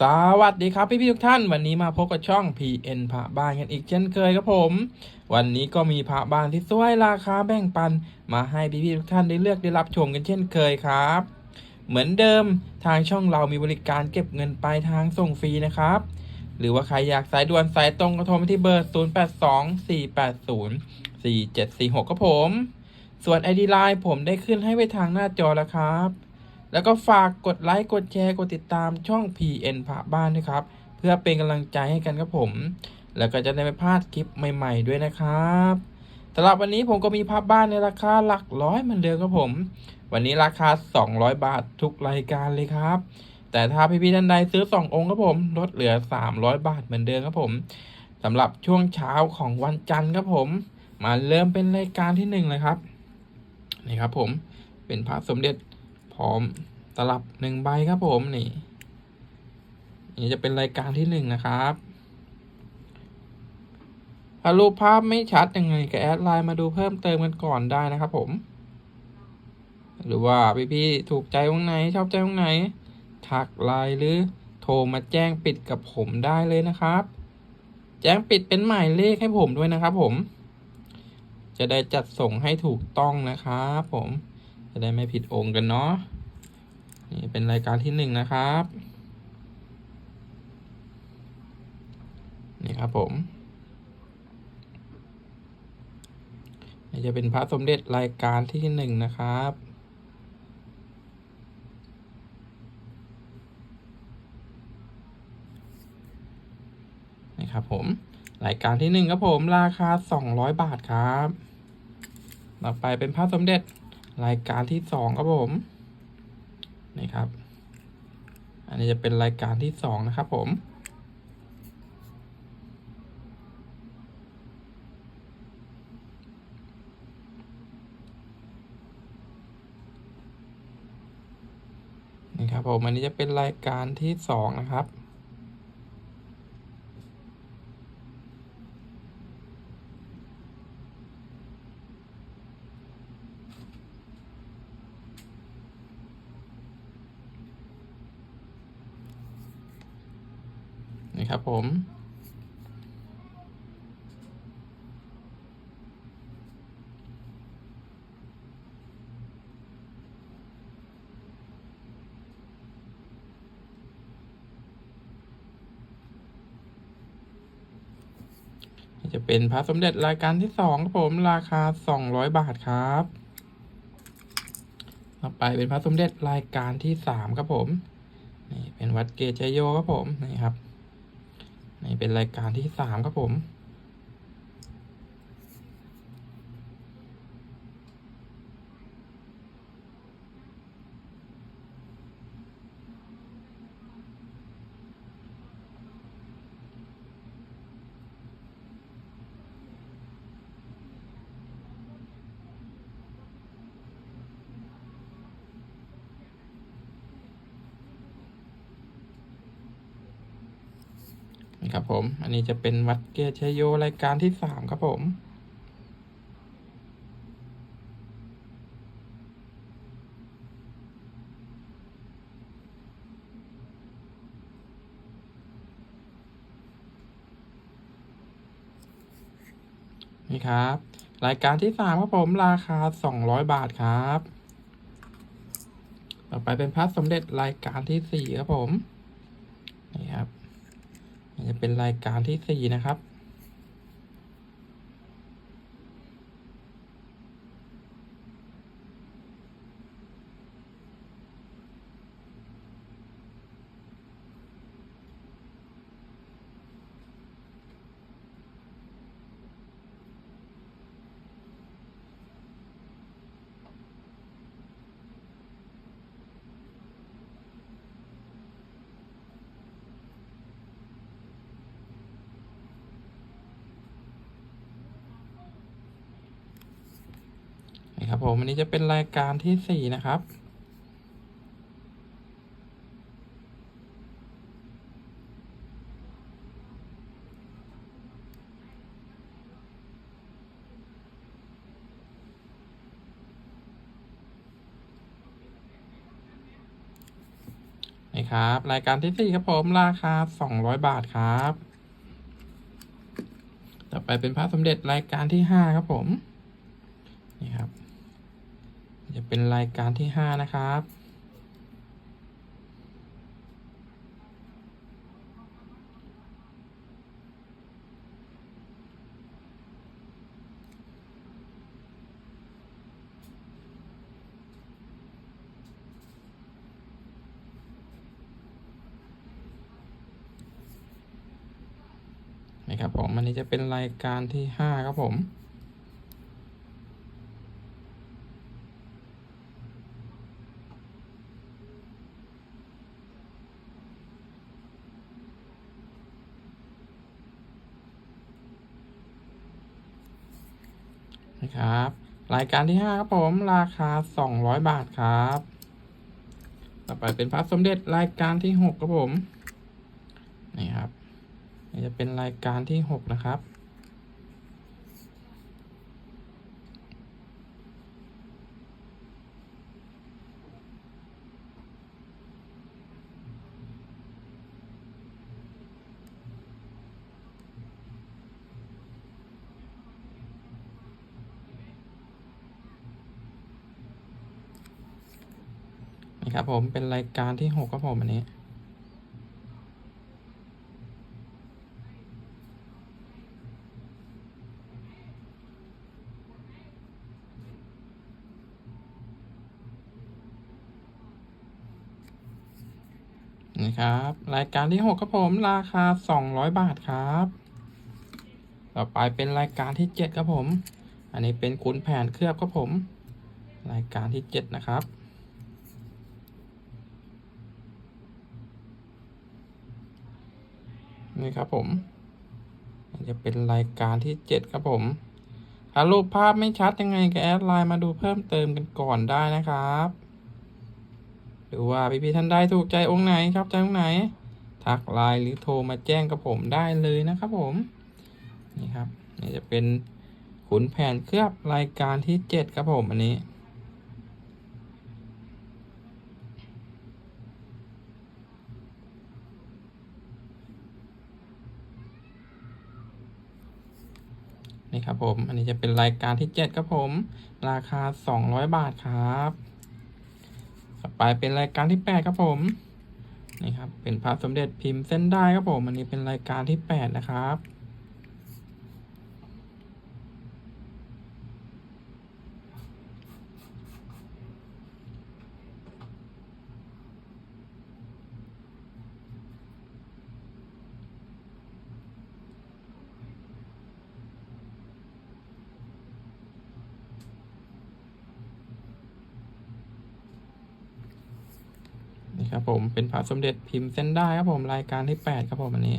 สวัสดีครับพี่พี่ทุกท่าน วันนี้มาพบกับช่อง PN พระบ้านกันอีกเช่นเคยครับผม วันนี้ก็มีพระบ้านที่สวยราคาแบ่งปัน มาให้พี่พี่ทุกท่านได้เลือกได้รับชมกันเช่นเคยครับ เหมือนเดิมทางช่องเรามีบริการเก็บเงินปลายทางส่งฟรีนะครับ หรือว่าใครอยากสายด่วนสายตรงก็โทรมาที่เบอร์ 0824804746ครับผม ส่วน ID Line ผมได้ขึ้นให้ไว้ทางหน้าจอแล้วครับ แล้วก็ฝากกดไลค์กดแชร์กดติดตามช่อง PN พระบ้านด้วยครับ เพื่อเป็นกำลังใจให้กันครับผม แล้วก็จะได้ไม่พลาดคลิปใหม่ ๆ ด้วยนะครับสำหรับวันนี้ผมก็มีพระบ้านในราคาหลักร้อยเหมือนเดิมครับผม วันนี้ราคา 200 บาททุกรายการเลยครับแต่ถ้าพี่ๆท่านใดซื้อ 2 องค์ครับผมลดเหลือ 300 บาทเหมือนเดิมครับผมสำหรับช่วงเช้าของวันจันทร์ครับผม มาเริ่มเป็นรายการที่หนึ่งเลยครับนี่ครับผมเป็นพระสมเด็จ พร้อมตลับหนึ่งใบครับผมนี่นี่จะเป็นรายการที่หนึ่งนะครับถ้ารูปภาพไม่ชัดยังไงก็แอดไลน์มาดูเพิ่มเติมกันก่อนได้นะครับผม หรือว่าพี่ๆถูกใจตรงไหน ชอบใจตรงไหน ทักไลน์หรือโทรมาแจ้งปิดกับผมได้เลยนะครับ แจ้งปิดเป็นหมายเลขให้ผมด้วยนะครับผม จะได้จัดส่งให้ถูกต้องนะครับผม จะได้ไม่ผิดองค์กันเนาะนี่เป็นรายการที่หนึ่งนะครับนี่ครับผมนี่จะเป็นพระสมเด็จรายการที่หนึ่งนะครับนี่ครับผมรายการที่หนึ่งครับผมราคาสองร้อยบาทครับ ต่อไปเป็นพระสมเด็จ รายการที่สองครับผมนี่ครับ อันนี้จะเป็นรายการที่สองนะครับผมนี่ครับผมอันนี้จะเป็นรายการที่สองนะครับ นี่ครับผม นี่ จะเป็นพระสมเด็จรายการที่สองครับผมราคาสองร้อยบาทครับต่อไปเป็นพระสมเด็จรายการที่สามครับผมนี่เป็นวัดเกจโยครับผมนี่ครับ นี่เป็นรายการที่สามครับผม นี่ ครับผม อันนี้จะเป็นวัดเกจโยรายการที่สามครับผมนี่ครับ รายการที่สามครับผมราคาสองร้อยบาทครับ ต่อไปเป็นพระสมเด็จรายการที่สี่ครับผม นี่ครับ จะเป็นรายการที่สี่นะครับ ผมอันนี้จะเป็นรายการที่สี่นะครับ นี่ครับ รายการที่สี่ครับผมราคาสองร้อยบาทครับ ต่อไปเป็นพระสมเด็จรายการที่ห้าครับผม เป็นรายการที่ห้านะครับ นะครับผม อันนี้จะเป็นรายการที่ห้าครับผม นะครับ รายการที่ห้าครับผมราคาสองร้อยบาทครับ ต่อไปเป็นพระสมเด็จรายการที่หกครับผม นี่ครับนี่จะเป็นรายการที่หกนะครับ นี่ ครับผมเป็นรายการที่หกครับผมอันนี้นี่ครับ รายการที่หกครับผมราคาสองร้อยบาทครับ ต่อไปเป็นรายการที่เจ็ดครับผม อันนี้เป็นขุนแผนเคลือบครับผม รายการที่เจ็ดนะครับ นี่ครับผมจะเป็นรายการที่เจ็ดครับผมถ้ารูปภาพไม่ชัดยังไงก็แอดไลน์มาดูเพิ่มเติมกันก่อนได้นะครับ หรือว่าพี่ๆท่านใดถูกใจองค์ไหนครับใจองค์ไหน ทักไลน์หรือโทรมาแจ้งกับผมได้เลยนะครับผมนี่ครับนี่จะเป็นขุนแผนเคลือบรายการที่เจ็ดครับผมอันนี้ นี่ครับผม อันนี้จะเป็นรายการที่เจ็ดครับผม ราคาสองร้อยบาทครับ ต่อไปเป็นรายการที่แปดครับผม นี่ครับ เป็นพระสมเด็จพิมพ์เส้นได้ครับผม อันนี้เป็นรายการที่แปดนะครับ นี่ ครับผมเป็นพระสมเด็จพิมพ์เส้นได้ครับผมรายการที่แปดครับผมอันนี้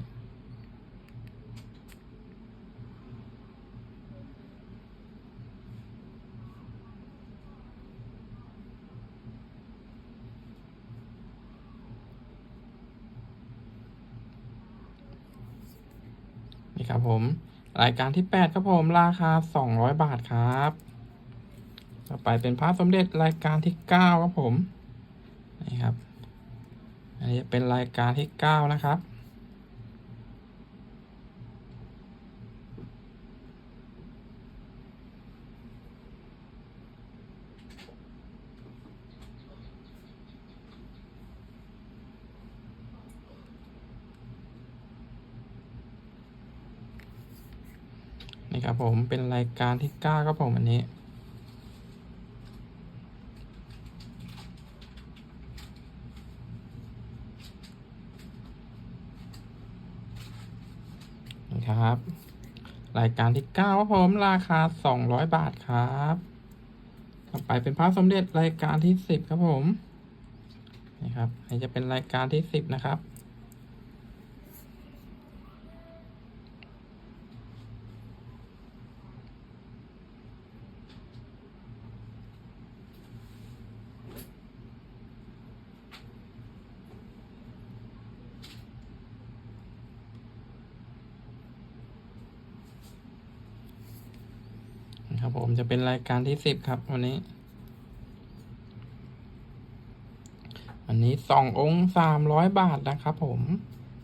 นี่ครับผม รายการที่แปดครับผมราคาสองร้อยบาทครับ ต่อไปเป็นพระสมเด็จรายการที่เก้าครับผมนี่ครับ อันนี้เป็นรายการที่เก้านะครับ นี่ครับผมเป็นรายการที่เก้าครับผมอันนี้ นะ ครับ รายการที่เก้าครับผมราคาสองร้อยบาทครับ ต่อไปเป็นพระสมเด็จรายการที่สิบครับผมนี่ครับอันนี้จะเป็นรายการที่สิบนะครับ เป็นรายการที่สิบครับ วันนี้วันนี้สององค์สามร้อยบาทนะครับผม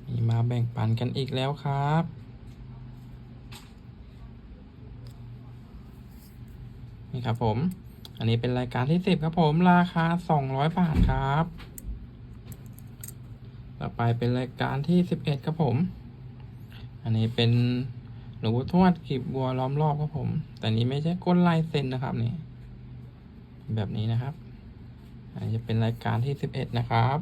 มีมาแบ่งปันกันอีกแล้วครับนี่ครับผม อันนี้เป็นรายการที่สิบครับผม ราคาสองร้อยบาทครับ ต่อไปเป็นรายการที่สิบเอ็ดครับผม อันนี้เป็น หลวงปู่ทวดกีบบัวล้อมรอบครับผม แต่นี้ไม่ใช่ก้นลายเซ็นนะครับนี่แบบนี้นะครับ อันนี้จะเป็นรายการที่สิบเอ็ดนะครับ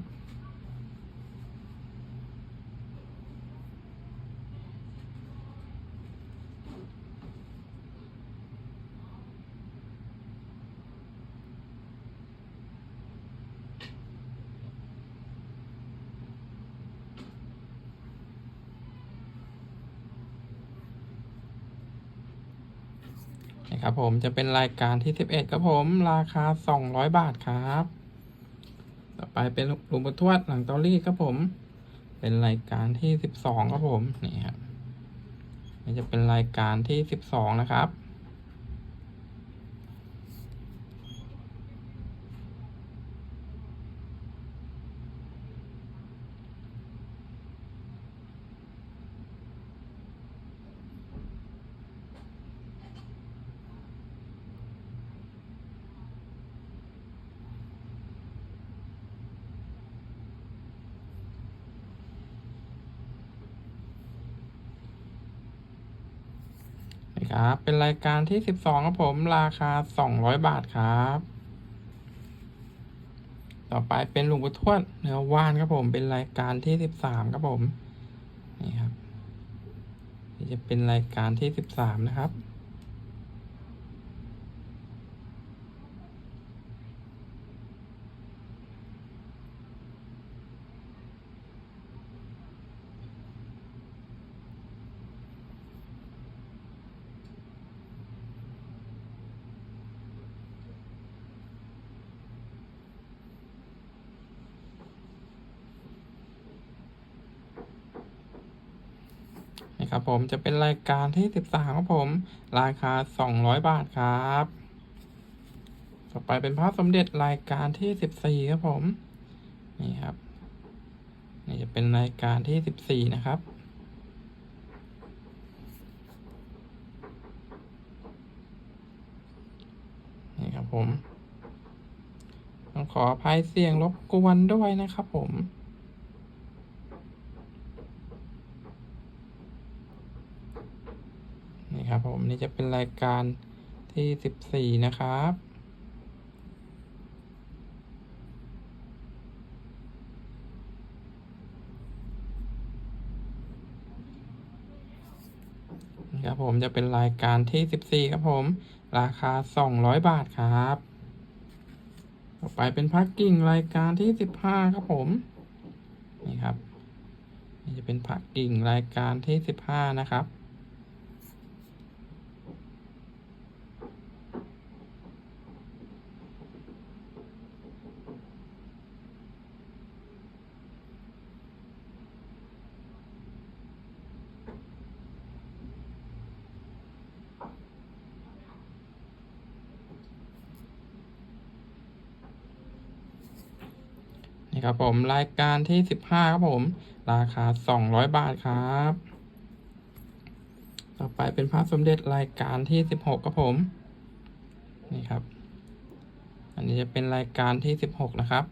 นะ ครับผมจะเป็นรายการที่สิบเอ็ดครับผมราคาสองร้อยบาทครับ ต่อไปเป็นหลวงปู่ทวดหลังเตอรี่ครับผม เป็นรายการที่สิบสองครับผมนี่ครับนี่จะเป็นรายการที่สิบสองนะครับ นะ ครับ เป็นรายการที่สิบสองครับผมราคาสองร้อยบาทครับ ต่อไปเป็นหลวงปู่ทวดเนื้อว่านครับผมเป็นรายการที่สิบสามครับผมนี่ครับนี่จะเป็นรายการที่สิบสามนะครับ นี่ ครับผมจะเป็นรายการที่สิบสามครับผม ราคาสองร้อยบาทครับ ต่อไปเป็นพระสมเด็จรายการที่สิบสี่ครับผม นี่ครับ นี่จะเป็นรายการที่สิบสี่นะครับนี่ครับผม ต้องขออภัยเสียงรบกวนด้วยนะครับผม นี่จะเป็นรายการที่สิบสี่นะครับนะครับผมจะเป็นรายการที่สิบสี่ครับผม ราคาสองร้อยบาทครับ ต่อไปเป็นพักกิ่งรายการที่สิบห้าครับผม นี่ครับ นี่จะเป็นพักกิ่งรายการที่สิบห้านะครับ นี่ครับผมรายการที่สิบห้าครับผม ราคาสองร้อยบาทครับ ต่อไปเป็นพระสมเด็จรายการที่สิบหกครับผม นี่ครับ อันนี้จะเป็นรายการที่สิบหกนะครับ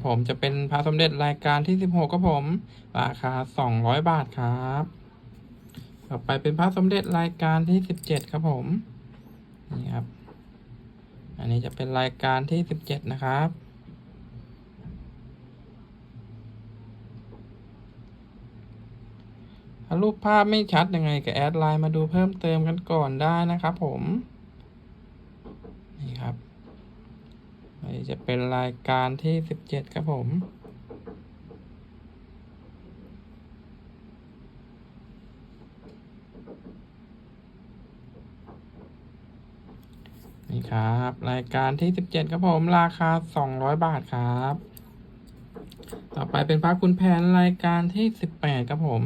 นี่ครับผมจะเป็นพระสมเด็จรายการที่สิบหกครับผม ราคาสองร้อยบาทครับ ต่อไปเป็นพระสมเด็จรายการที่สิบเจ็ดครับผมนี่ครับ อันนี้จะเป็นรายการที่สิบเจ็ดนะครับถ้ารูปภาพไม่ชัดยังไงก็แอดไลน์มาดูเพิ่มเติมกันก่อนได้นะครับผม นี่ครับ นนี้จะเป็นรายการที่สิบเจ็ดครับผมนี่ครับ รายการที่สิบเจ็ดครับผม ราคาสองร้อยบาทครับ ต่อไปเป็นพระคุณแผนรายการที่สิบแปดครับผม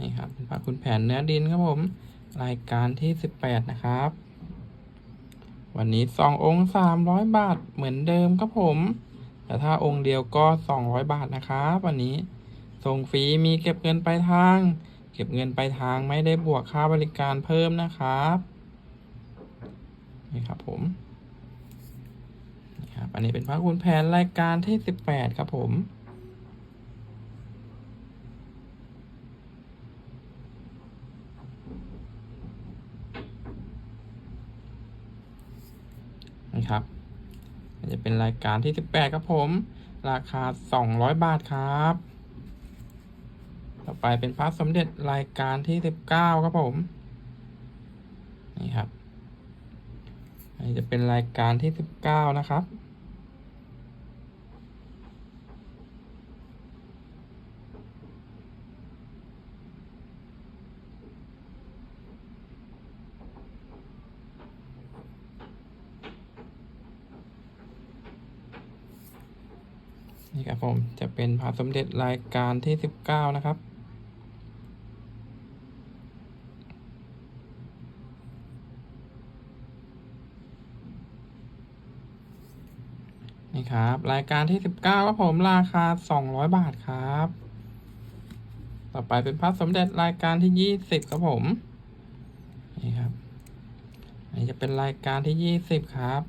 นี่ครับเป็นพระคุณแผนเนื้อดินครับผม รายการที่สิบแปดนะครับ วันนี้สององค์สามร้อยบาทเหมือนเดิมครับผม แต่ถ้าองค์เดียวก็สองร้อยบาทนะครับวันนี้ ส่งฟรีมีเก็บเงินปลายทาง เก็บเงินปลายทางไม่ได้บวกค่าบริการเพิ่มนะครับนี่ครับผมนี่ครับอันนี้เป็นพระคุณแผนรายการที่สิบแปดครับผม นะ ครับจะเป็นรายการที่สิบแปดครับผม ราคาสองร้อยบาทครับ ต่อไปเป็นพระสมเด็จรายการที่สิบเก้าครับผม นี่ครับอันนี้จะเป็นรายการที่สิบเก้านะครับ นี่ครับ ผมจะเป็นพระสมเด็จรายการที่สิบเก้านะครับ นี่ครับ รายการที่สิบเก้าครับผมราคาสองร้อยบาทครับ ต่อไปเป็นพระสมเด็จรายการที่ยี่สิบครับผม นี่ครับ อันนี้จะเป็นรายการที่ยี่สิบครับ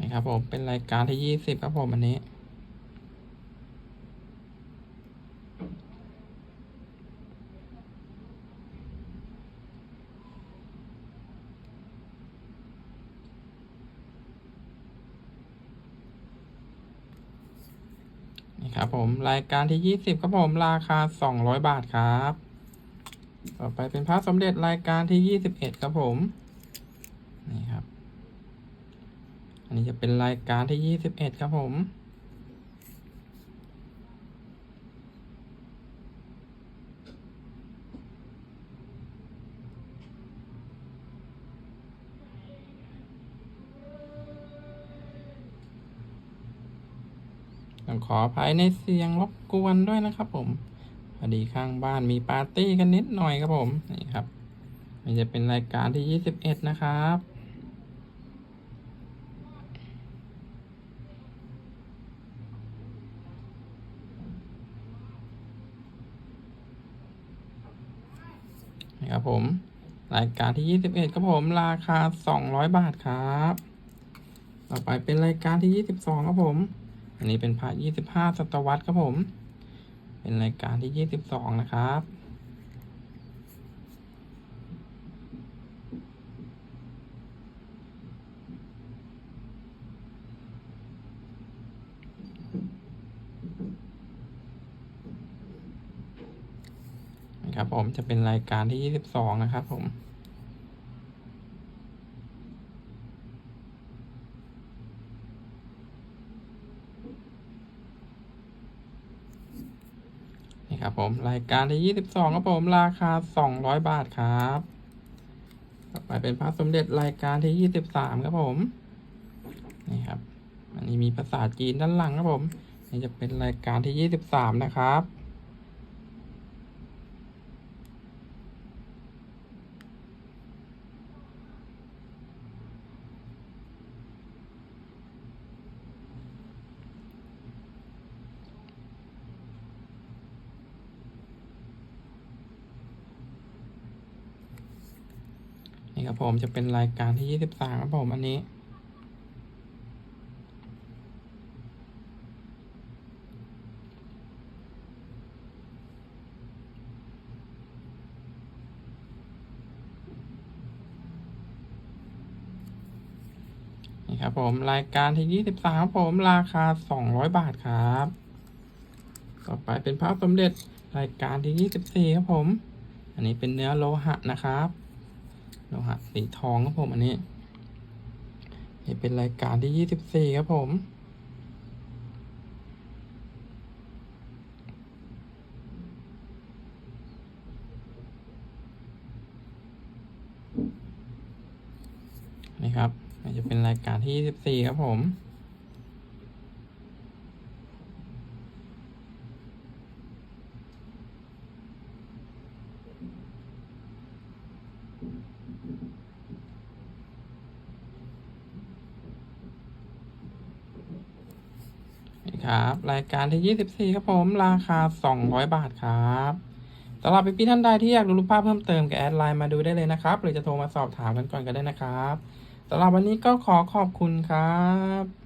นี่ ครับผม เป็นรายการที่ยี่สิบครับผมอันนี้ นี่ครับผม รายการที่ยี่สิบครับผม ราคาสองร้อยบาทครับ ต่อไปเป็นพระสมเด็จรายการที่ยี่สิบเอ็ดครับผม นี่ครับ อั นนี้จะเป็นรายการที่ยี่สิบเอ็ดครับผมต้องขออภัยในเสียงรบกวนด้วยนะครับผมพอดีข้างบ้านมีปาร์ตี้กันนิดหน่อยครับผม นี่ครับ มันจะเป็นรายการที่ยี่สิบเอ็ดนะครับ นี่ ครับผม รายการที่ยี่สิบเอ็ดครับผมราคาสองร้อยบาทครับ ต่อไปเป็นรายการที่ยี่สิบสองครับผม อันนี้เป็นพระยี่สิบห้าศตวรรษครับผม เป็นรายการที่ยี่สิบสองนะครับ นะครับ ผมจะเป็นรายการที่ยี่สิบสองนะครับผม นี่ครับผม รายการที่ยี่สิบสองครับผม ราคาสองร้อยบาทครับต่อไปเป็นพระสมเด็จรายการที่ยี่สิบสามครับผม นี่ครับ อันนี้มีภาษาจีนด้านหลังครับผม นี่จะเป็นรายการที่ยี่สิบสามนะครับ ผมจะเป็นรายการที่ยี่สิบสามครับผมอันนี้ นี่ครับผมรายการที่ยี่สิบสามผมราคาสองร้อยบาทครับ ต่อไปเป็นพระสมเด็จรายการที่ยี่สิบสี่ครับผม อันนี้เป็นเนื้อโลหะนะครับ โลหะสีทองครับผมอันนี้นี่เป็นรายการที่ยี่สิบสี่ครับผม นี่ครับจะเป็นรายการที่ยี่สิบสี่ครับผม นี่ค รายการที่ 24 ครับผม ราคา 200 บาทครับสำหรับพี่ๆท่านใดที่อยากดูรูปภาพเพิ่มเติมก็แอดไลน์มาดูได้เลยนะครับ หรือจะโทรมาสอบถามกันก่อนก็ได้นะครับสำหรับวันนี้ก็ขอขอบคุณครับ